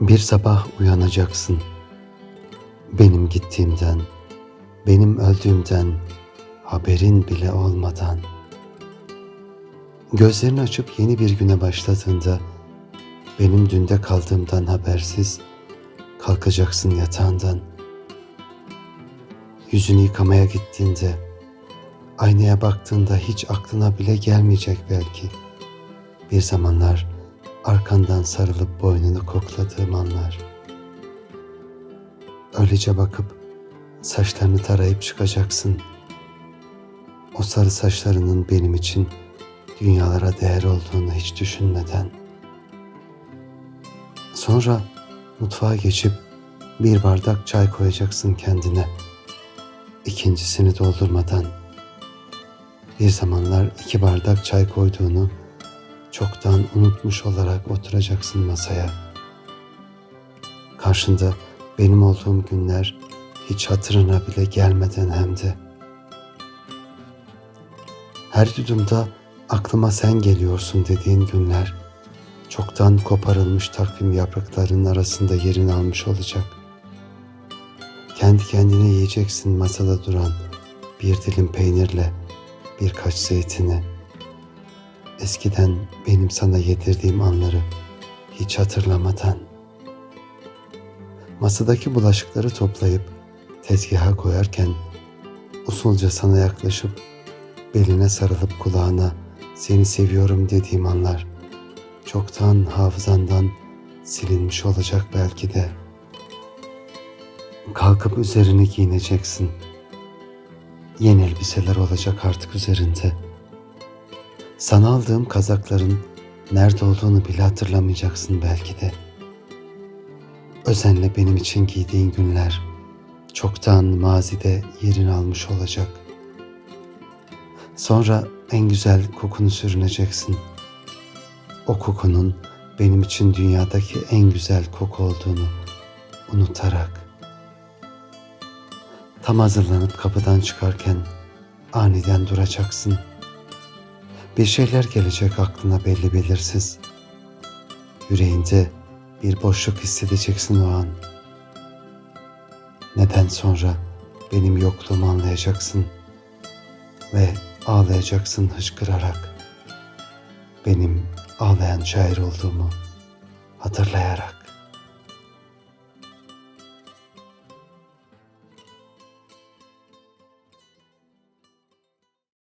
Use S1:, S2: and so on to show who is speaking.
S1: Bir sabah uyanacaksın. Benim gittiğimden, benim öldüğümden haberin bile olmadan. Gözlerini açıp yeni bir güne başladığında benim dünde kaldığımdan habersiz kalkacaksın yatağından. Yüzünü yıkamaya gittiğinde aynaya baktığında hiç aklına bile gelmeyecek belki. Bir zamanlar arkandan sarılıp boynunu kokladığım anlar. Öylece bakıp saçlarını tarayıp çıkacaksın. O sarı saçlarının benim için dünyalara değer olduğunu hiç düşünmeden. Sonra mutfağa geçip bir bardak çay koyacaksın kendine. İkincisini doldurmadan. Bir zamanlar iki bardak çay koyduğunu çoktan unutmuş olarak oturacaksın masaya. Karşında benim olduğum günler hiç hatırına bile gelmeden hem de. Her yudumda aklıma sen geliyorsun dediğin günler çoktan koparılmış takvim yapraklarının arasında yerini almış olacak. Kendi kendine yiyeceksin masada duran bir dilim peynirle birkaç zeytini. Eskiden benim sana yedirdiğim anları hiç hatırlamadan. Masadaki bulaşıkları toplayıp tezgaha koyarken usulca sana yaklaşıp beline sarılıp kulağına seni seviyorum dediğim anlar çoktan hafızandan silinmiş olacak belki de. Kalkıp üzerini giyineceksin. Yeni elbiseler olacak artık üzerinde. Sana aldığım kazakların nerede olduğunu bile hatırlamayacaksın belki de. Özenle benim için giydiğin günler çoktan mazide yerini almış olacak. Sonra en güzel kokunu sürüneceksin. O kokunun benim için dünyadaki en güzel koku olduğunu unutarak. Tam hazırlanıp kapıdan çıkarken aniden duracaksın. Bir şeyler gelecek aklına belli belirsiz. Yüreğinde bir boşluk hissedeceksin o an. Neden sonra benim yokluğumu anlayacaksın ve ağlayacaksın hıçkırarak. Benim ağlayan şair olduğumu hatırlayarak.